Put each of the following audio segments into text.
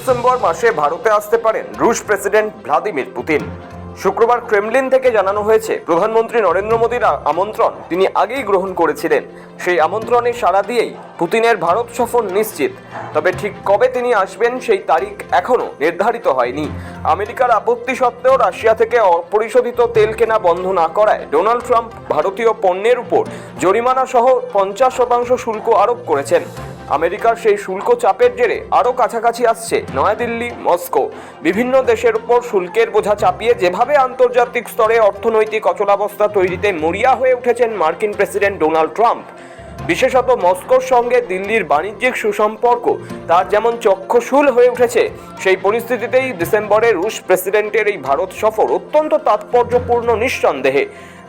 December মাসে ভারতে আসতে পারেন রুশ প্রেসিডেন্ট ভ্লাদিমির পুতিন। শুক্রবার ক্রেমলিন থেকে জানানো হয়েছে, প্রধানমন্ত্রী নরেন্দ্র মোদীর আমন্ত্রণ তিনি আগেই গ্রহণ করেছিলেন। সেই আমন্ত্রণে সাড়া দিয়েই পুতিনের ভারত সফর নিশ্চিত। তবে ঠিক কবে তিনি আসবেন সেই তারিখ এখনও নির্ধারিত হয়নি। আমেরিকার আপত্তি সত্ত্বেও রাশিয়া থেকে অপরিশোধিত তেল কেনা বন্ধ না করায় ডোনাল্ড ট্রাম্প ভারতীয় পণ্যের উপর জরিমানা সহ পঞ্চাশ শতাংশ শুল্ক আরোপ করেছেন। আমেরিকার সেই শুল্ক চাপের জেরে আরও কাছাকাছি আসছে নয়াদিল্লি, মস্কো। বিভিন্ন দেশের উপর শুল্কের বোঝা চাপিয়ে যেভাবে আন্তর্জাতিক স্তরে অর্থনৈতিক অচলাবস্থা তৈরিতে মরিয়া হয়ে উঠেছেন মার্কিন প্রেসিডেন্ট ডোনাল্ড ট্রাম্প, বিশেষত মস্কোর সঙ্গে দিল্লির বাণিজ্যিক সুসম্পর্ক, তার যেমন চক্ষুশূল হয়ে উঠেছে, সেই পরিস্থিতিতেই ডিসেম্বরে রুশ প্রেসিডেন্টের এই ভারত সফর অত্যন্ত তাৎপর্যপূর্ণ নিঃসন্দেহে।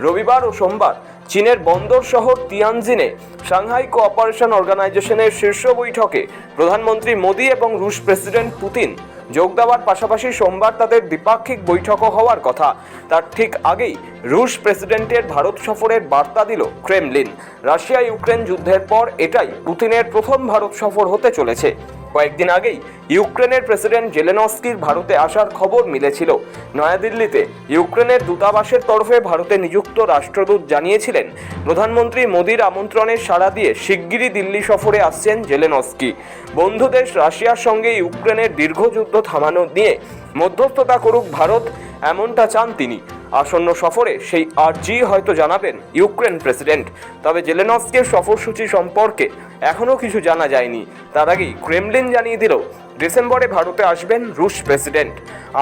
রবিবার ও সোমবার চীনের বন্দর শহর তিয়ানজিনে সাংহাই কোঅপারেশন অর্গানাইজেশনের শীর্ষ বৈঠকে প্রধানমন্ত্রী মোদী এবং রুশ প্রেসিডেন্ট পুতিন যোগ দেওয়ার পাশাপাশি সোমবার তাদের দ্বিপাক্ষিক বৈঠকও হওয়ার কথা। তার ঠিক আগেই রুশ প্রেসিডেন্টের ভারত সফরের বার্তা দিল ক্রেমলিন। রাশিয়া ইউক্রেন যুদ্ধের পর এটাই পুতিনের প্রথম ভারত সফর হতে চলেছে। কয়েকদিন আগেই ইউক্রেনের প্রেসিডেন্ট জেলেনস্কির ভারতে আসার খবর মিলেছিল। নয়াদিল্লিতে ইউক্রেনের দূতাবাসের তরফে ভারতে নিযুক্ত রাষ্ট্রদূত জানিয়েছিলেন, প্রধানমন্ত্রী মোদীর আমন্ত্রণে সাড়া দিয়ে শিগগিরই দিল্লি সফরে আসছেন জেলেনস্কি। বন্ধু দেশ রাশিয়ার সঙ্গে ইউক্রেনের দীর্ঘ যুদ্ধ থামানো নিয়ে মধ্যস্থতা করুক ভারত, এমনটা চান তিনি। আসন্ন সফরে সেই আর্জি হয়তো জানাবেন ইউক্রেন প্রেসিডেন্ট। তবে জেলেনস্কের সফরসূচি সম্পর্কে এখনও কিছু জানা যায়নি। তার আগেই ক্রেমলিন জানিয়ে দিল ডিসেম্বরে ভারতে আসবেন রুশ প্রেসিডেন্ট।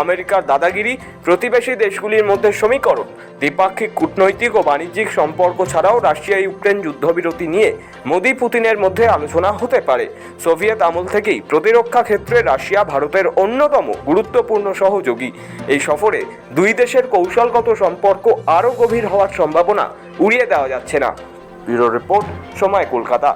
আমেরিকার দাদাগিরি, প্রতিবেশী দেশগুলির মধ্যে সমীকরণ, দ্বিপাক্ষিক কূটনৈতিক ও বাণিজ্যিক সম্পর্ক ছাড়াও রাশিয়া ইউক্রেন যুদ্ধবিরতি নিয়ে মোদি পুতিনের মধ্যে আলোচনা হতে পারে। সোভিয়েত আমল থেকেই প্রতিরক্ষা ক্ষেত্রে রাশিয়া ভারতের অন্যতম গুরুত্বপূর্ণ সহযোগী। এই সফরে দুই দেশের কৌশলগত সম্পর্ক আরও গভীর হওয়ার সম্ভাবনা উড়িয়ে দেওয়া যাচ্ছে না। ব্যুরো রিপোর্ট সময় কলকাতা।